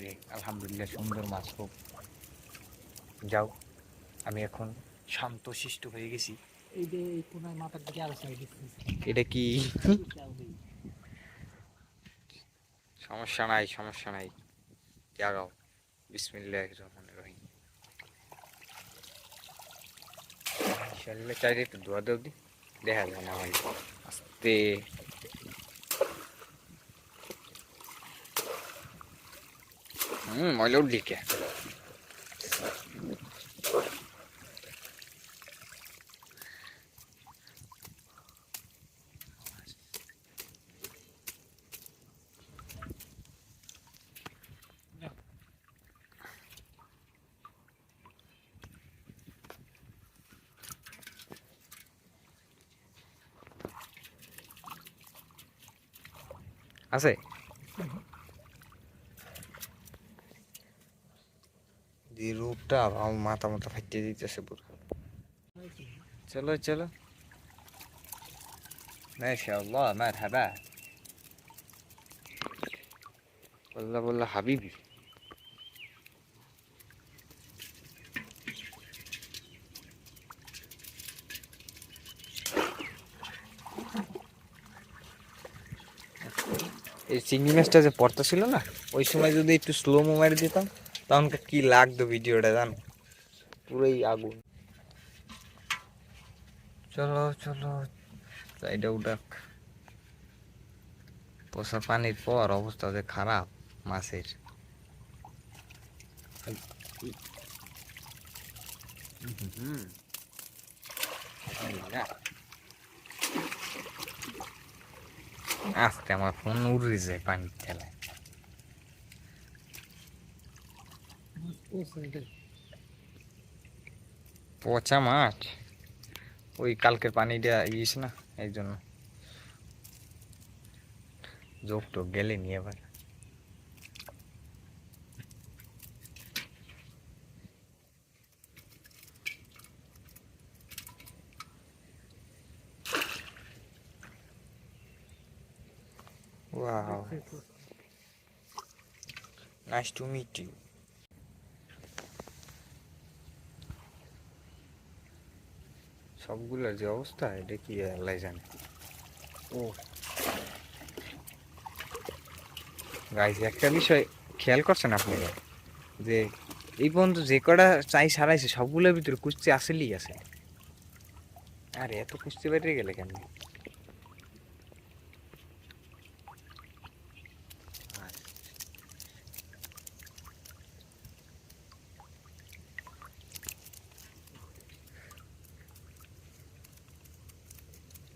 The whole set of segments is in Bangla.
রে আলহামদুলিল্লাহ সুন্দর মাছ খুব। যাও আমি এখন শান্ত শিষ্ট হয়ে গেছি। এই যে এই কোনায় মাথার দিকে আরও সাইড এটা কি? সমস্যা নাই সমস্যা নাই। জাগাও। বিসমিল্লাহ রহমান রহিম। শরীরে চাইলে একটু দোয়া দেও দি। দেখা যায় না ভাই। আস্তে। হুম ময়লা উঠলি কে আছে রূপটা আমার মাথা মাথা ফাটিয়ে দিতেছে পুরো। চলো চলো। মাশাআল্লাহ, মারহাবা। বললা বললা, হাবিবি। এই চিংড়ি মাছটা যে পড়তে ছিল না, ওই সময় যদি একটু স্লো মোবাইল দিতাম তখন কি লাগতো ভিডিওটা জানো? পুরোই আগুন। চলো চলো সাইডে উঠাক। পোষা পানির পর অবস্থা যে খারাপ মাছের। হুম। আস্তে আমার ফোন উড়ে যায় পানির ঠেলায় পচা মাছ ওই কালকের পানিটা ইস না এই জন্য যোগ টোক গেলে নিয়ে এবার Wow, nice to meet you. সবগুলোর যে অবস্থা এটা কি আল্লাহ জানে। ও। গাইজ একটা বিষয় খেয়াল করছেন আপনারা যে এই পর্যন্ত যে কটা চাই সারাইছে সবগুলোর ভিতরে কুস্তি আসলেই আছে। আর এত কুস্তি বেড়ে গেলে কেন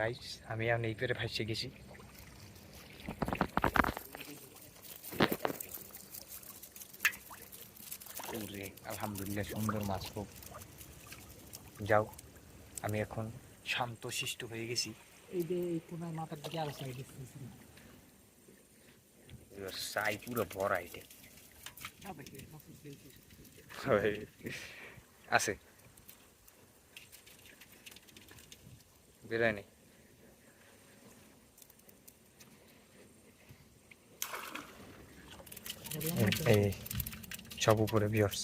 গাইস আমি এখন এই পেরে ফাঁসে গেছি আলহামদুলিল্লাহ সুন্দর মাছ খুব। যাও আমি এখন শান্ত শিষ্ট হয়ে গেছি। সাই পুরো ভরা এটা। আছে। বেরোয় এই সব উপরে বিয়ার্স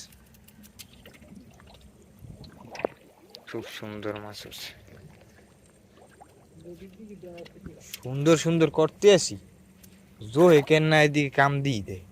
খুব সুন্দর মাছ হচ্ছে সুন্দর সুন্দর করতে আসি জো একেন না এদিকে কাম দিই দেয়